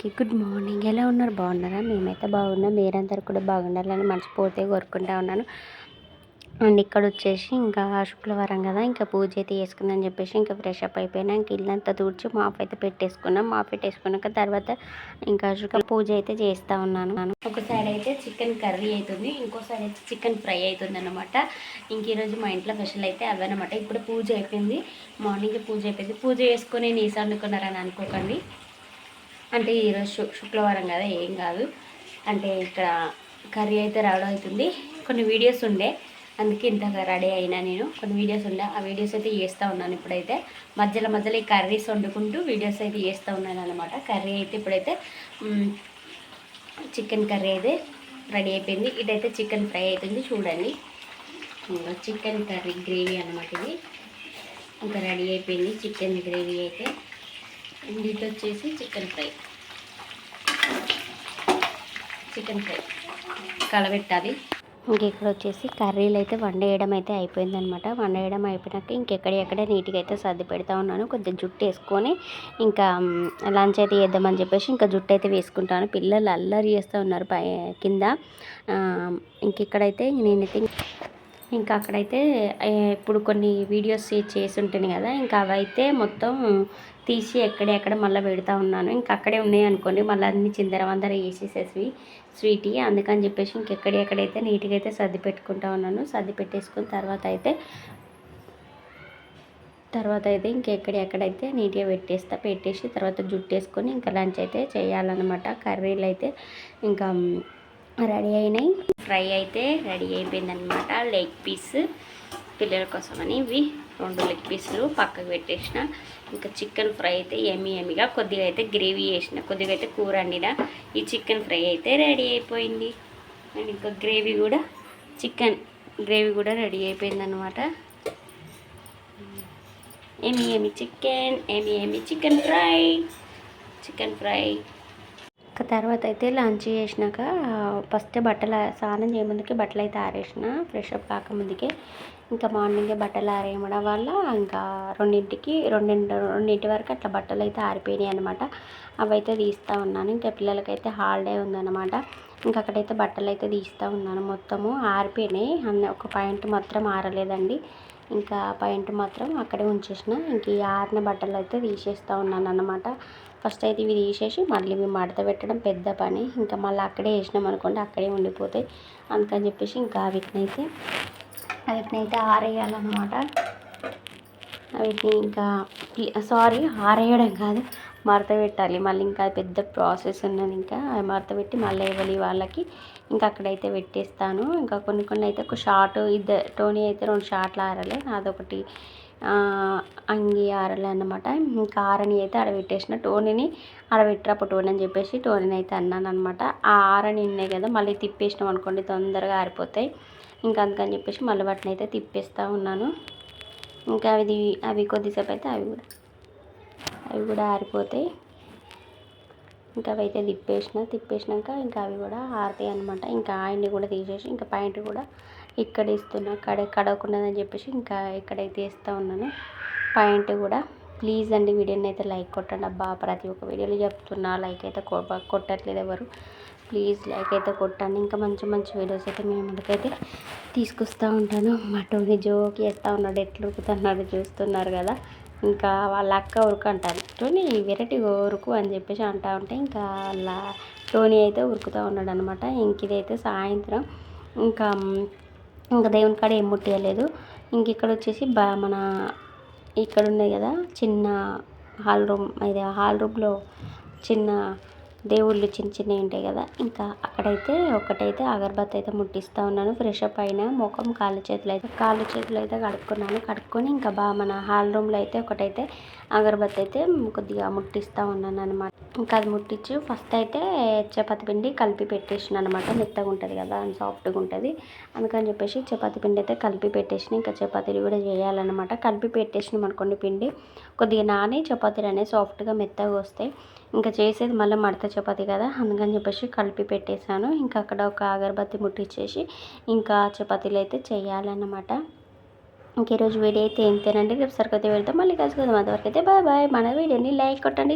అందరికీ good morning. ఎలా ఉన్నారు? బాగున్నారా? మేమైతే బాగున్నాం. మీరందరూ కూడా బాగుండాలని మనస్ఫూర్తిగా కోరుకుంటా ఉన్నాను. అండ్ ఇక్కడ వచ్చేసి ఇంకా శుక్రవారం కదా ఇంకా పూజ అయితే చేసుకుందని చెప్పేసి ఇంకా ఫ్రెష్ అప్ అయిపోయినా ఇంకా ఇల్లంతా తూడ్చి మాఫ్ అయితే పెట్టేసుకున్నాం. మాఫ్ పెట్టేసుకున్నాక తర్వాత ఇంకా శుక్ర పూజ అయితే చేస్తూ ఉన్నాను. ఒక సైడ్ అయితే చికెన్ కర్రీ అవుతుంది ఇంకో సైడ్ అయితే చికెన్ ఫ్రై అవుతుంది అనమాట ఇంక ఈరోజు మా ఇంట్లో స్పెషల్ అయితే అవన్నమాట ఇప్పుడు పూజ అయిపోయింది. మార్నింగ్ పూజ అయిపోయింది. పూజ చేసుకొని నీసు వండుకున్నారని అనుకోకండి. అంటే ఈరోజు శుక్రవారం కదా ఏం కాదు. అంటే ఇక్కడ కర్రీ అయితే రావడం అవుతుంది. కొన్ని వీడియోస్ ఉండే అందుకే ఇంతగా రెడీ అయినా నేను. కొన్ని వీడియోస్ ఉండే ఆ వీడియోస్ అయితే చేస్తూ ఉన్నాను ఇప్పుడైతే. మధ్యలో మధ్యలో ఈ కర్రీస్ వండుకుంటూ వీడియోస్ అయితే చేస్తూ ఉన్నాను అనమాట కర్రీ అయితే ఇప్పుడైతే చికెన్ కర్రీ అయితే రెడీ అయిపోయింది. ఇదైతే చికెన్ ఫ్రై అవుతుంది చూడండి. చికెన్ కర్రీ గ్రేవీ అనమాట ఇది. ఇంకా రెడీ అయిపోయింది చికెన్ గ్రేవీ అయితే. ఇది వచ్చేసి చికెన్ ఫ్రై. Chicken fry. కలబెట్టాలి. ఇంక ఇక్కడ వచ్చేసి కర్రీలు అయితే వండేయడం అయితే అయిపోయిందనమాట వండేయడం అయిపోయినాక ఇంకెక్కడెక్కడ నీట్గా అయితే సర్ది పెడతా ఉన్నాను. కొద్దిగా జుట్టు వేసుకొని ఇంకా లంచ్ అయితే వేద్దామని చెప్పేసి ఇంకా జుట్టు అయితే వేసుకుంటాను. పిల్లలు అల్లరి చేస్తూ ఉన్నారు పై కింద. ఇంకెక్కడైతే నేనైతే ఇంకా అక్కడైతే ఇప్పుడు కొన్ని వీడియోస్ చేసి ఉంటుంది కదా ఇంకా అవైతే మొత్తం తీసి ఎక్కడెక్కడ మళ్ళీ పెడతా ఉన్నాను. ఇంకా అక్కడే ఉన్నాయి అనుకోండి మళ్ళీ అన్ని చిందర వందర వేసేసేసి స్వీటీ అందుకని చెప్పేసి ఇంకెక్కడెక్కడైతే నీట్గా అయితే సర్ది పెట్టుకుంటా ఉన్నాను. సర్ది పెట్టేసుకున్న తర్వాత అయితే తర్వాత అయితే ఇంకెక్కడెక్కడైతే నీట్గా పెట్టేస్తా పెట్టేసి తర్వాత జుట్టు వేసుకొని ఇంకా లంచ్ అయితే చేయాలన్నమాట. కర్రీలు అయితే ఇంకా రెడీ అయినాయి. ఫ్రై అయితే రెడీ అయిపోయిందనమాట లెగ్ పీస్ పిల్లల కోసమని ఇవి రెండు లెగ్ పీసులు పక్కకు పెట్టేసిన. ఇంకా చికెన్ ఫ్రై అయితే ఎమ్మి ఎమ్మిగా కొద్దిగా అయితే గ్రేవీ వేసిన కొద్దిగా అయితే కూర వండిన. ఈ చికెన్ ఫ్రై అయితే రెడీ అయిపోయింది. అండ్ ఇంకా గ్రేవీ కూడా చికెన్ గ్రేవీ కూడా రెడీ అయిపోయింది అనమాట ఏమి ఏమి చికెన్ ఏమి ఏమి చికెన్ ఫ్రై చికెన్ ఫ్రై తర్వాత అయితే లంచ్ చేసినాక ఫస్ట్ బట్టలు స్నానం చేయముందుకే బట్టలు అయితే ఆరేసిన ఫ్రెష్ అప్ కాకముందుకే ఇంకా మార్నింగే బట్టలు ఆరేయడం వల్ల ఇంకా రెండింటికి రెండింటి రెండింటి వరకు అట్లా బట్టలు అయితే ఆరిపోయినాయి అనమాట అవైతే తీస్తూ ఉన్నాను. ఇంకా పిల్లలకైతే హాలిడే ఉందన్నమాట. ఇంకా అక్కడైతే బట్టలు అయితే తీస్తూ ఉన్నాను. మొత్తము ఆరిపోయినాయి. అన్న ఒక పాయింట్ మాత్రం ఆరలేదండి. ఇంకా పాయింట్ మాత్రం అక్కడే ఉంచేసిన. ఇంక ఈ ఆరిన బట్టలు అయితే తీసేస్తూ ఉన్నాను అనమాట ఫస్ట్ అయితే ఇవి తీసేసి మళ్ళీ ఇవి మడత పెట్టడం పెద్ద పని. ఇంకా మళ్ళీ అక్కడే వేసినాం అనుకోండి అక్కడే ఉండిపోతాయి. అందుకని చెప్పేసి ఇంకా వీటినైతే అయితే అయితే ఆరేయాలన్నమాట. వీటిని ఇంకా సారీ ఆరేయడం కాదు మడత పెట్టాలి మళ్ళీ ఇంకా పెద్ద ప్రాసెస్ ఉన్నది ఇంకా. మడత పెట్టి మళ్ళీ ఇవ్వాలి వాళ్ళకి ఇంకా అక్కడైతే పెట్టేస్తాను. ఇంకా కొన్ని కొన్ని అయితే ఒక షార్ట్ ఇద్దరు టోనీ అయితే రెండు షార్ట్లు ఆరాలి. అదొకటి అంగి ఆరలే అనమాట ఇంకా ఆరని అయితే ఆడబెట్టేసిన టోనీని ఆడబెట్టరప్పుడు టోనీ అని చెప్పేసి టోనీని అయితే అన్నాను అనమాట ఆ ఆరని ఉన్నాయి కదా మళ్ళీ తిప్పేసినాం అనుకోండి తొందరగా ఆరిపోతాయి. ఇంకా అందుకని చెప్పేసి మళ్ళీ వాటిని అయితే తిప్పేస్తూ ఉన్నాను. ఇంకా అవి అవి కొద్దిసేపు అయితే అవి కూడా అవి కూడా ఆరిపోతాయి. ఇంకా అవి అయితే తిప్పేసిన తిప్పేసినాక ఇంకా అవి కూడా ఆరుతాయి అనమాట ఇంకా ఆయన్ని కూడా తీసేసి ఇంకా పాయింట్ కూడా ఇక్కడ ఇస్తున్నా. కడ కడవకుండాదని చెప్పేసి ఇంకా ఇక్కడైతే వేస్తూ ఉన్నాను. పాయింట్ కూడా ప్లీజ్ అండి వీడియోని అయితే లైక్ కొట్టండి. అబ్బా ప్రతి ఒక్క వీడియోలో చెప్తున్నా. లైక్ అయితే కొట్టట్లేదు ఎవరు. ప్లీజ్ లైక్ అయితే కొట్టండి. ఇంకా మంచి మంచి వీడియోస్ అయితే మేము ముందుకైతే తీసుకొస్తూ ఉంటాను. మటోని జోక్ చేస్తూ ఉన్నాడు ఎట్లా ఉరుకుతున్నాడు చూస్తున్నారు కదా. ఇంకా వాళ్ళ అక్క ఉరుకు అంటారు. టోనీ వెరైటీ ఉరుకు అని చెప్పేసి అంటా ఉంటే ఇంకా వాళ్ళ టోనీ అయితే ఉరుకుతూ ఉన్నాడు అనమాట ఇంక ఇదైతే సాయంత్రం. ఇంకా ఇంకా దేవుని కాడ ఏం ముట్టేయలేదు. ఇంక ఇక్కడ వచ్చేసి బా మన ఇక్కడ ఉన్నాయి కదా చిన్న హాల్ రూమ్ ఇది హాల్ రూమ్లో చిన్న దేవుళ్ళు చిన్న చిన్నవి ఉంటాయి కదా. ఇంకా అక్కడైతే ఒకటైతే అగరబత్తి అయితే ముట్టిస్తూ ఉన్నాను. ఫ్రెష్ అప్ అయినా ముఖం కాళ్ళు చేతులు అయితే కాళ్ళు చేతులు అయితే కడుక్కున్నాను. కడుక్కొని ఇంకా బాగా మన హాల్ రూమ్లో అయితే ఒకటైతే అగరబత్తి అయితే కొద్దిగా ముట్టిస్తూ ఉన్నాను అనమాట ఇంకా అది ముట్టించి ఫస్ట్ అయితే చపాతి పిండి కలిపి పెట్టేసిన అనమాట మెత్తగా ఉంటుంది కదా సాఫ్ట్గా ఉంటుంది. అందుకని చెప్పేసి చపాతి పిండి అయితే కలిపి పెట్టేసిన. ఇంకా చపాతీలు కూడా చేయాలన్నమాట. కలిపి పెట్టేసినాం అనుకోండి పిండి. కొద్దిగా నాని చపాతీలు అనేవి సాఫ్ట్గా మెత్తగా వస్తాయి. ఇంకా చేసేది మళ్ళీ మడత చపాతి కదా అందుకని చెప్పేసి కలిపి పెట్టేశాను. ఇంకా అక్కడ ఒక అగరబత్తి ముట్టించేసి ఇంకా చపాతీలు అయితే చేయాలన్నమాట. ఇంక ఈరోజు వీడియో అయితే ఏంటేనండి రేపు సరికొత్త వెళ్తాం మళ్ళీ కలుసుకుందాం. అంతవరకు అయితే బాయ్ బాయ్. మన వీడియోని లైక్ కొట్టండి